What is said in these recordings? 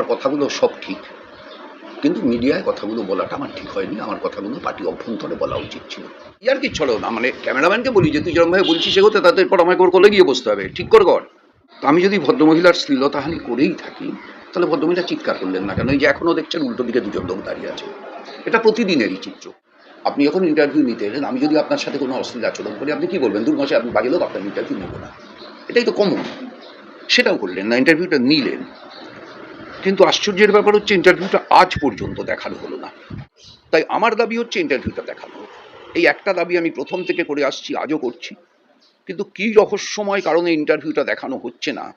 আমার কথাগুলো সব ঠিক। কিন্তু মিডিয়ায় কথাগুলো বলাটা আমার ঠিক হয়নি। আমার কথাগুলো পার্টি অভ্যন্তরে বলা উচিত ছিল। ইয়ার কি চলো না? মানে ক্যামেরাম্যানকে বলি, যে তুই যেরকমভাবে বলছিস সেগোতে তাদের পর আমাকে ওর কোলে গিয়ে বসতে হবে। ঠিক করে কর। তো আমি যদি ভদ্রমহিলার শ্লীলতাহানি করেই থাকি, তাহলে ভদ্রমহিলা চিৎকার করলেন না কেন? এই যে এখনও দেখছেন, উল্টো দিকে দুজন লোক দাঁড়িয়ে আছে। এটা প্রতিদিনেরই চিত্র। আপনি যখন ইন্টারভিউ নিতে এলেন, আমি যদি আপনার সাথে কোনো অশ্লীল আচরণ করি, আপনি কি বলবেন? দু মাসে আপনি বাজে লোক, আপনার ইন্টারভিউ নেব না। এটাই তো কমন সেটাও করলেন না ইন্টারভিউটা নিলেন। কিন্তু আশ্চর্যের ব্যাপার হচ্ছে ইন্টারভিউটা আজ পর্যন্ত দেখানো হলো না। তাই আমার দাবি হচ্ছে ইন্টারভিউটা দেখানো। এই একটা দাবি আমি প্রথম থেকে করে আসছি, আজও করছি। কিন্তু কী রহস্যময় কারণে ইন্টারভিউটা দেখানো হচ্ছে না?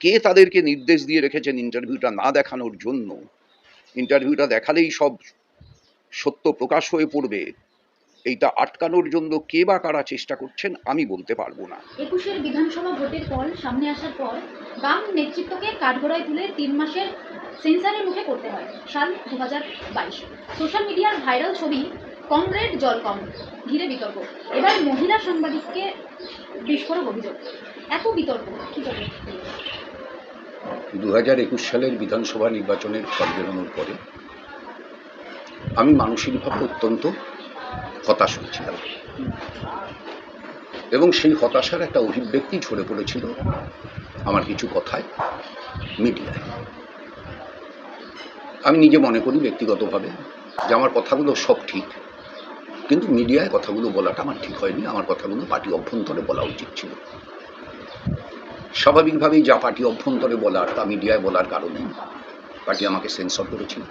কে তাদেরকে নির্দেশ দিয়ে রেখেছেন ইন্টারভিউটা না দেখানোর জন্য? ইন্টারভিউটা দেখালেই সব সত্য প্রকাশ হয়ে পড়বে। এইটা আটকানোর জন্য কে বা কারা চেষ্টা করছেন আমি বলতে পারব না। একুশের বিধানসভা ভোটের ফল সামনে আসার পর বাম নেতৃত্বকে কাঠগড়ায় তুলে তিন মাসের সেন্সারের মুখে করতে হয় সাল দু বাইশ। সোশ্যাল মিডিয়ার ভাইরাল ছবি কমরেড জল কম ঘিরে বিতর্ক। এবার মহিলা সাংবাদিককে বিস্ফোরক অভিযোগ। এত বিতর্ক কি বলবেন দু হাজার একুশ সালের বিধানসভা নির্বাচনের ফল বেরোনোর পরে আমি মানসিকভাবে অত্যন্ত হতাশ হয়েছিলাম। এবং সেই হতাশার একটা অভিব্যক্তি ঝরে পড়েছিল আমার কিছু কথায়, মিডিয়ায়। আমি নিজে মনে করি ব্যক্তিগতভাবে যে আমার কথাগুলো সব ঠিক, কিন্তু মিডিয়ায় কথাগুলো বলাটা আমার ঠিক হয়নি। আমার কথাগুলো পার্টি অভ্যন্তরে বলা উচিত ছিল। স্বাভাবিকভাবেই যা পার্টি অভ্যন্তরে বলার তা মিডিয়ায় বলার কারণে পার্টি আমাকে সেন্সর করেছিল।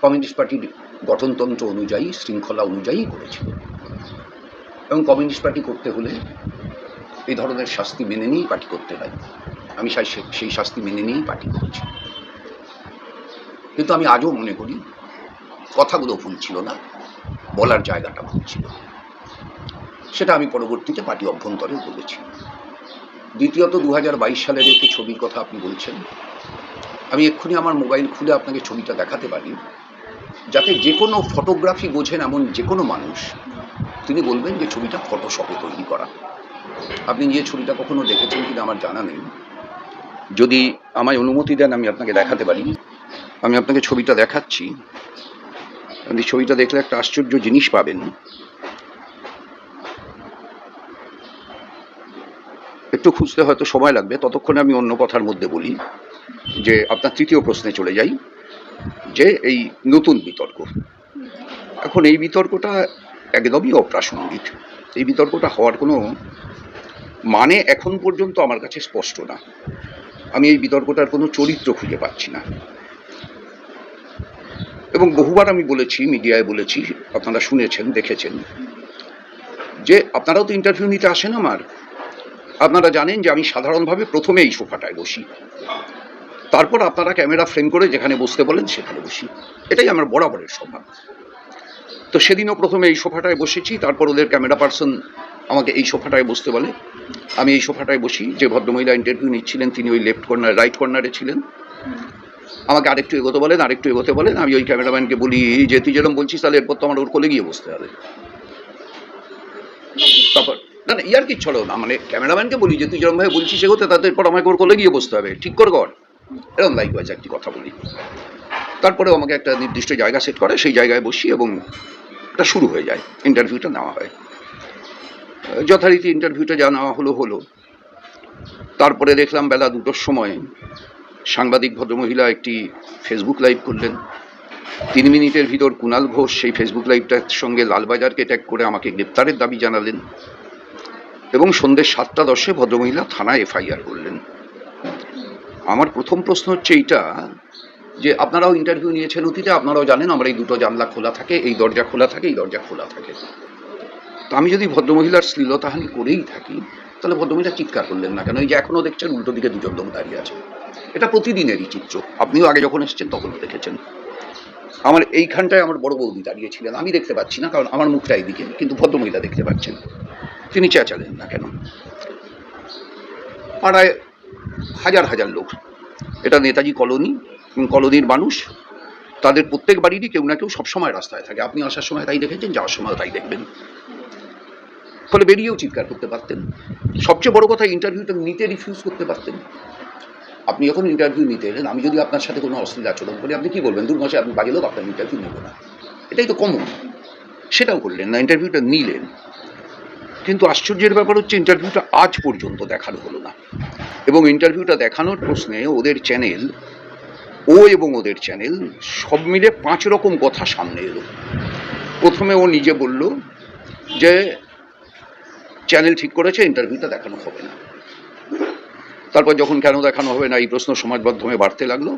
কমিউনিস্ট পার্টির গঠনতন্ত্র অনুযায়ী, শৃঙ্খলা অনুযায়ী করেছিল এবং কমিউনিস্ট পার্টি করতে হলে এই ধরনের শাস্তি মেনে নিয়েই পার্টি করতে হয়। আমি সেই শাস্তি মেনে নিয়েই পার্টি করেছি। কিন্তু আমি আজও মনে করি, কথাগুলো ভুল ছিল না, বলার জায়গাটা ভুল ছিল। সেটা আমি পরবর্তীতে পার্টি অভ্যন্তরেও বলেছি। দ্বিতীয়ত দু হাজার বাইশ সালের একটি ছবির কথা আপনি বলছেন। আমি এক্ষুনি আমার মোবাইল খুলে আপনাকে ছবিটা দেখাতে পারি। যাতে যে কোনো ফটোগ্রাফি বোঝেন এমন যে কোনো মানুষ, তিনি বলবেন যে ছবিটা ফটোশপে তৈরি করা। আপনি যে ছবিটা কখনো দেখেছেন কিনা আমার জানা নেই। যদি আমায় অনুমতি দেন, আমি আপনাকে দেখাতে পারি। আমি আপনাকে ছবিটা দেখাচ্ছি। আপনি ছবিটা দেখলে একটা আশ্চর্য জিনিস পাবেন। একটু খুঁজতে হয়তো সময় লাগবে, ততক্ষণে আমি অন্য কথার মধ্যে বলি যে আপনার তৃতীয় প্রশ্নে চলে যাই। যে এই নতুন বিতর্ক। এখন এই বিতর্কটা একদমই অপ্রাসঙ্গিক। এই বিতর্কটা হওয়ার কোনো মানে এখন পর্যন্ত আমার কাছে স্পষ্ট না। আমি এই বিতর্কটার কোনো চরিত্র খুঁজে পাচ্ছি না। এবং বহুবার আমি বলেছি, মিডিয়ায় বলেছি, আপনারা শুনেছেন, দেখেছেন, যে আপনারাও তো ইন্টারভিউ নিতে আসেন আমার। আপনারা জানেন যে আমি সাধারণভাবে প্রথমে এই সোফাটায় বসি। তারপর আপনারা ক্যামেরা ফ্রেম করে যেখানে বসতে বলেন সেখানে বসি। এটাই আমার বরাবরের স্বভাব। তো সেদিনও প্রথমে এই সোফাটায় বসেছি, তারপর ওদের ক্যামেরা পার্সন আমাকে এই সোফাটায় বসতে বলে। আমি এই সোফাটায় বসি, যে ভদ্রমহিলা ইন্টারভিউ নিচ্ছিলেন, তিনি ওই লেফট কর্নার রাইট কর্নারে ছিলেন। আমাকে আরেকটু এগোতে বলেন, আরেকটু এগোতে বলেন, আমি ওই ক্যামেরাম্যানকে বলি যে, তুই যেরকম বলছিস তাহলে এরপর তো আমার ওর কোলে গিয়ে বসতে হবে। তারপর, না না, ইয়ার কি চলো না মানে ক্যামেরাম্যানকে বলি যে, তুই যেরকমভাবে বলছিস এগোতে তাদের এরপর আমাকে ওর কোলে গিয়ে বসতে হবে। ঠিক করে কর। এরকম লাইক ওয়াইজ একটি কথা বলি। তারপরে আমাকে একটা নির্দিষ্ট জায়গা সেট করে, সেই জায়গায় বসি এবং এটা শুরু হয়ে যায় ইন্টারভিউটা নেওয়া হয়। যথারীতি ইন্টারভিউটা যা নেওয়া হলো হলো। তারপরে দেখলাম বেলা দুটোর সময় সাংবাদিক ভদ্রমহিলা একটি ফেসবুক লাইভ করলেন। তিন মিনিটের ভিতর কুণাল ঘোষ সেই ফেসবুক লাইভটার সঙ্গে লালবাজারকে ট্যাগ করে আমাকে গ্রেপ্তারের দাবি জানালেন এবং সন্ধ্যে সাতটা দশে ভদ্রমহিলা থানায় এফআইআর করলেন। আমার প্রথম প্রশ্ন হচ্ছে এইটা যে আপনারাও ইন্টারভিউ নিয়েছেন অতীতে, আপনারাও জানেন আমার এই দুটো জানলা খোলা থাকে, এই দরজা খোলা থাকে, এই দরজা খোলা থাকে। তো আমি যদি ভদ্রমহিলার শ্লীলতাহানি করেই থাকি, তাহলে ভদ্রমহিলা চিৎকার করলেন না কেন? এই যে এখনও দেখছেন উল্টো দিকে দুজন লোক দাঁড়িয়ে আছে। এটা প্রতিদিনেরই চিত্র। আপনিও আগে যখন এসেছেন তখনও দেখেছেন। আমার এইখানটায় আমার বড় বৌদি দাঁড়িয়েছিলেন। আমি দেখতে পাচ্ছি না, কারণ আমার মুখটা এইদিকে, কিন্তু ভদ্রমহিলা দেখতে পাচ্ছেন। তিনি চেঁচালেন না কেন? পাড়ায় হাজার হাজার লোক। এটা নেতাজি কলোনি কলোনির মানুষ। তাদের প্রত্যেক বাড়িরই কেউ না কেউ সবসময় রাস্তায় থাকে। আপনি আসার সময় তাই দেখেছেন, যাওয়ার সময় তাই দেখবেন। ফলে বেরিয়েও চিৎকার করতে পারতেন। সবচেয়ে বড় কথা ইন্টারভিউটা নিতে রিফিউজ করতে পারতেন। আপনি যখন ইন্টারভিউ নিতে এলেন, আমি যদি আপনার সাথে কোনো অশ্লীল আচরণ করি, আপনি কি বলবেন? দূর মাসে আপনি বাজে লোক, আপনার ইন্টারভিউ নেব না। এটাই তো কমন সেটাও করলেন না ইন্টারভিউটা নিলেন। কিন্তু আশ্চর্যের ব্যাপার হচ্ছে ইন্টারভিউটা আজ পর্যন্ত দেখানো হলো না। এবং ইন্টারভিউটা দেখানোর প্রশ্নে ওদের চ্যানেল ও এবং ওদের চ্যানেল সব মিলে পাঁচ রকম কথা সামনে এলো। প্রথমে ও নিজে বলল যে চ্যানেল ঠিক করেছে ইন্টারভিউটা দেখানো হবে না। তারপর যখন কেন দেখানো হবে না, এই প্রশ্ন সমাজ মাধ্যমে বাড়তে লাগল।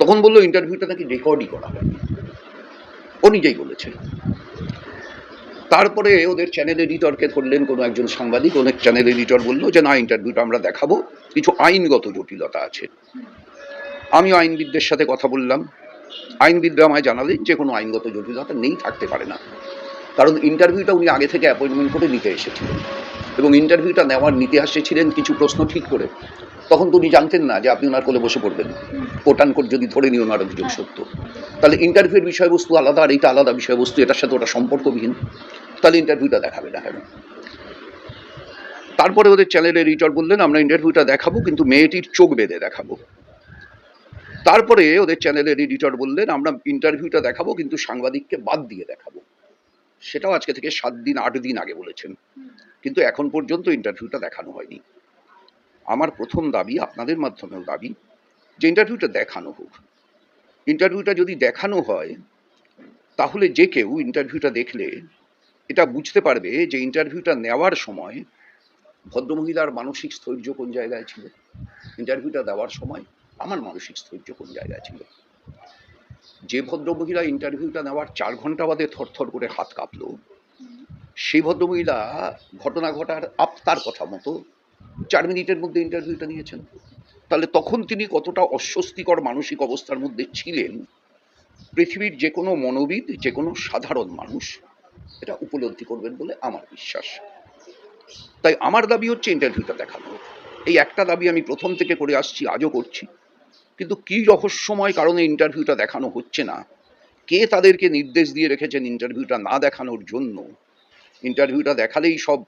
তখন বলল ইন্টারভিউটা নাকি রেকর্ডই করা হয় ও নিজেই বলেছে। তারপরে ওদের চ্যানেল এডিটরকে ধরলেন, কোনো একজন সাংবাদিক, অনেক চ্যানেল এডিটর বলল যে, না ইন্টারভিউটা আমরা দেখাবো। কিছু আইনগত জটিলতা আছে। আমি আইনবিদদের সাথে কথা বললাম। আইনবিদরা আমায় জানালেন যে, কোনো আইনগত জটিলতা নেই, থাকতে পারে না। কারণ ইন্টারভিউটা উনি আগে থেকে অ্যাপয়েন্টমেন্ট করে নিতে এসেছিলেন। এবং ইন্টারভিউটা নেওয়ার নিতে আসেছিলেন কিছু প্রশ্ন ঠিক করে। তখন তো উনি জানতেন না যে আপনি ওনার কোলে বসে পড়বেন। কোটান কোট যদি ধরে নিয়ে ওনার অভিযোগ সত্য। তাহলে ইন্টারভিউয়ের বিষয়বস্তু আলাদা আর এইটা আলাদা বিষয়বস্তু এটার সাথে ওটা সম্পর্কবিহীন। তাহলে ইন্টারভিউটা দেখাবে না কেন? তারপরে ওদের চ্যানেলের এডিটর বললেন আমরা ইন্টারভিউটা দেখাবো কিন্তু মেয়েটির চোখ বেঁধে দেখাবো। তারপরে ওদের চ্যানেলের এডিটর বললেন আমরা ইন্টারভিউটা দেখাবো কিন্তু সাংবাদিককে বাদ দিয়ে দেখাবো। সেটাও আজকে থেকে সাত দিন আট দিন আগে বলেছেন। কিন্তু এখন পর্যন্ত ইন্টারভিউটা দেখানো হয়নি। আমার প্রথম দাবি আপনাদের মাধ্যমেও দাবি, যে ইন্টারভিউটা দেখানো হোক। ইন্টারভিউটা যদি দেখানো হয়, তাহলে যে কেউ ইন্টারভিউটা দেখলে এটা বুঝতে পারবে যে ইন্টারভিউটা নেওয়ার সময় ভদ্রমহিলার মানসিক স্থৈর্য কোন জায়গায় ছিল? ইন্টারভিউটা দেওয়ার সময় আমার মানসিক স্থৈর্য কোন জায়গায় ছিল? যে ভদ্রমহিলা ইন্টারভিউটা নেওয়ার চার ঘণ্টা বাদে থরথর করে হাত কাঁপলো, সেই ভদ্রমহিলা ঘটনা ঘটার আপ্তার কথা মতো চার মিনিটের মধ্যে ইন্টারভিউটা নিয়েছেন তাহলে তখন তিনি কতটা অস্বস্তিকর মানসিক অবস্থার মধ্যে ছিলেন? পৃথিবীর যে কোনো মনোবিদ যে কোনো সাধারণ মানুষ এটা উপলব্ধি করবেন বলে আমার বিশ্বাস। তাই আমার দাবি হচ্ছে ইন্টারভিউটা দেখানো। এই একটা দাবি আমি প্রথম থেকে করে আসছি, আজও করছি। কিন্তু কি রহস্যময় কারণে ইন্টারভিউটা দেখানো হচ্ছে না? কে তাদেরকে নির্দেশ দিয়ে রেখেছেন ইন্টারভিউটা না দেখানোর জন্য? ইন্টারভিউটা দেখালেই সব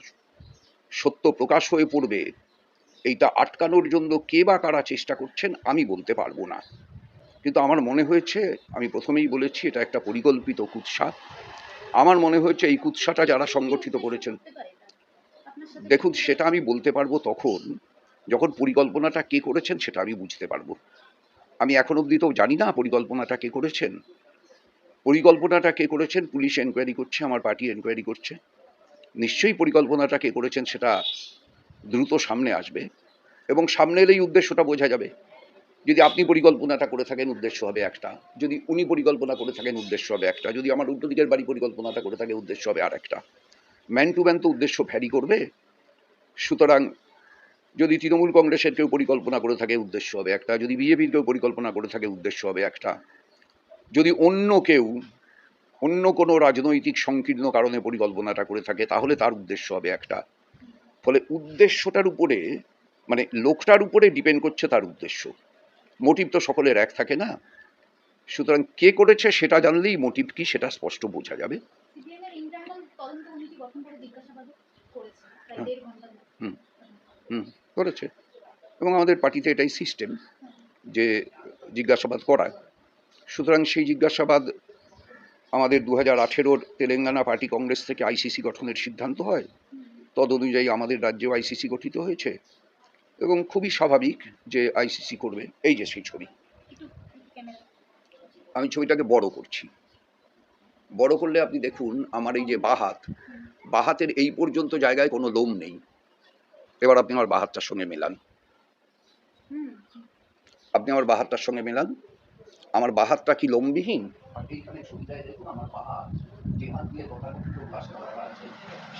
সত্য প্রকাশ হয়ে পড়বে। এইটা আটকানোর জন্য কে বা কারা চেষ্টা করছেন আমি বলতে পারব না। কিন্তু আমার মনে হয়েছে, আমি প্রথমেই বলেছি, এটা একটা পরিকল্পিত কুৎসা। আমার মনে হয়েছে এই কুৎসাটা যারা সংগঠিত করেছেন, দেখুন, সেটা আমি বলতে পারব তখন, যখন পরিকল্পনাটা কে করেছেন সেটা আমি বুঝতে পারব। আমি এখন অবধি তো জানি না পরিকল্পনাটা কে করেছেন। পরিকল্পনাটা কে করেছেন? পুলিশ এনকোয়ারি করছে, আমার পার্টি এনকোয়ারি করছে। নিশ্চয়ই পরিকল্পনাটা কে করেছেন সেটা দ্রুত সামনে আসবে এবং সামনে এলেই উদ্দেশ্যটা বোঝা যাবে। যদি আপনি পরিকল্পনাটা করে থাকেন, উদ্দেশ্য হবে একটা। যদি উনি পরিকল্পনা করে থাকেন, উদ্দেশ্য হবে একটা। যদি আমার উল্টো দিকের বাড়ি পরিকল্পনাটা করে থাকে, উদ্দেশ্য হবে আর একটা ম্যান টু ম্যান তো উদ্দেশ্য ভ্যারি করবে। সুতরাং যদি তৃণমূল কংগ্রেসের কেউ পরিকল্পনা করে থাকে, উদ্দেশ্য হবে একটা। যদি বিজেপির কেউ পরিকল্পনা করে থাকে, উদ্দেশ্য হবে একটা। যদি অন্য কেউ অন্য কোনো রাজনৈতিক সংকীর্ণ কারণে পরিকল্পনাটা করে থাকে তাহলে তার উদ্দেশ্য হবে একটা। ফলে উদ্দেশ্যটার উপরে মানে লোকটার উপরে ডিপেন্ড করছে তার উদ্দেশ্য। মোটিভ তো সকলের এক থাকে না। সুতরাং কে করেছে সেটা জানলেই মোটিভ কি সেটা স্পষ্ট বোঝা যাবে। করে করেছে হুম। হুম। হুম করেছে। এবং আমাদের পার্টিতে এটাই সিস্টেম যে জিজ্ঞাসাবাদ করায়। সুতরাং সেই জিজ্ঞাসাবাদ আমাদের দু হাজার আঠেরোর তেলেঙ্গানা পার্টি কংগ্রেস থেকে আইসিসি গঠনের সিদ্ধান্ত হয় তদ অনুযায়ী আমাদের রাজ্যেও আইসিসি গঠিত হয়েছে এবং খুবই স্বাভাবিক যে আইসিসি করবে। এই যে সেই ছবি। আমি ছবিটাকে বড় করছি। বড় করলে আপনি দেখুন আমার এই যে বাহাত, বাহাতের এই পর্যন্ত জায়গায় কোনো লোম নেই। এবার আপনি আমার বাহাতটার সঙ্গে মেলান। আপনি আমার বাহাতটার সঙ্গে মেলান। আমার বাহাতটা কি লম্বিহীন?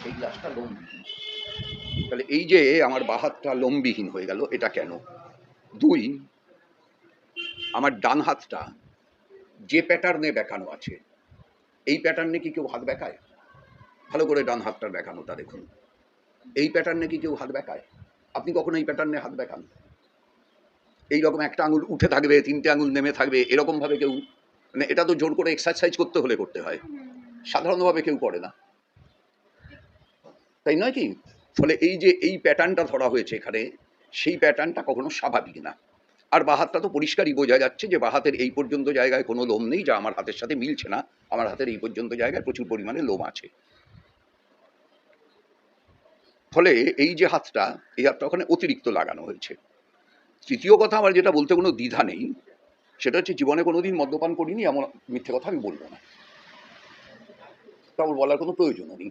সেই তাহলে এই যে আমার বাহাতটা লম্বিহীন হয়ে গেল এটা কেন? দুই আমার ডান হাতটা যে প্যাটার্নে বেঁকানো আছে এই প্যাটার্নে কি কেউ হাত বেঁকায় ভালো করে ডান হাতটার বেঁকানোটা দেখুন। এই প্যাটার্নে কি কেউ হাত বেঁকায় আপনি কখনো এই প্যাটার্নে হাত বেঁকান এইরকম একটা আঙুল উঠে থাকবে, তিনটে আঙুল নেমে থাকবে এরকম ভাবে কেউ মানে এটা তো জোর করে এক্সারসাইজ করতে হলে করতে হয়। সাধারণভাবে কেউ করে না। তাই নয় কি? ফলে এই যে, এই প্যাটার্নটা ধরা হয়েছে এখানে, সেই প্যাটার্নটা কখনো স্বাভাবিক না। আর বা হাতটা তো পরিষ্কারই বোঝা যাচ্ছে যে বা হাতের এই পর্যন্ত জায়গায় কোনো লোম নেই, যা আমার হাতের সাথে মিলছে না। আমার হাতের এই পর্যন্ত জায়গায় প্রচুর পরিমাণে লোম আছে। ফলে এই যে হাতটা, এই হাতটা ওখানে অতিরিক্ত লাগানো হয়েছে। তৃতীয় কথা আমার যেটা বলতে কোনো দ্বিধা নেই, সেটা হচ্ছে জীবনে কোনোদিন মদ্যপান করিনি, এমন মিথ্যে কথা আমি বলব না। তেমন বলার কোনো প্রয়োজনও নেই।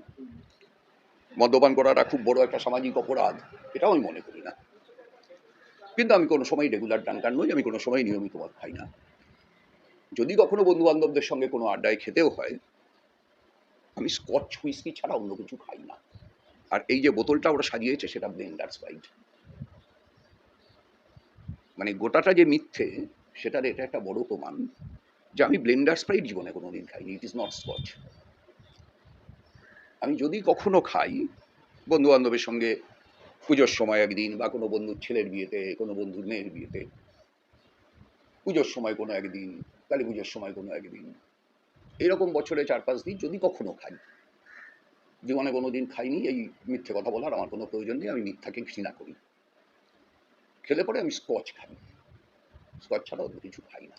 মদ্যপান করাটা খুব বড় একটা সামাজিক অপরাধ, এটাও আমি মনে করি না। কিন্তু আমি কোনো সময় রেগুলার ডানকার নই, আমি কোনো সময় নিয়মিত মদ খাই না। যদি কখনো বন্ধু বান্ধবদের সঙ্গে কোনো আড্ডায় খেতেও হয়, আমি স্কচ হুইস্কি ছাড়া অন্য কিছু খাই না। আর এই যে বোতলটা ওরা সাজিয়েছে, সেটা ব্লেন্ডার স্প্রাইট মানে গোটাটা যে মিথ্যে, সেটার এটা একটা বড় প্রমাণ যে আমি ব্লেন্ডার স্প্রাইট জীবনে কোনোদিন খাইনি ইট ইজ নট স্কচ আমি যদি কখনো খাই বন্ধু বান্ধবের সঙ্গে পুজোর সময় একদিন বা কোনো বন্ধুর ছেলের বিয়েতে, কোনো বন্ধুর মেয়ের বিয়েতে, পুজোর সময় কোনো একদিন, কালী পুজোর সময় কোনো একদিন, এরকম বছরে চার পাঁচ দিন যদি কখনো খাই, জীবনে কোনো দিন খাইনি, এই মিথ্যে কথা বলার আমার কোনো প্রয়োজন নেই, আমি মিথ্যাকে ঘৃণা করি। খেলে পরে আমি স্কচ খাই। স্কচ ছাড়া অন্য কিছু খাই না।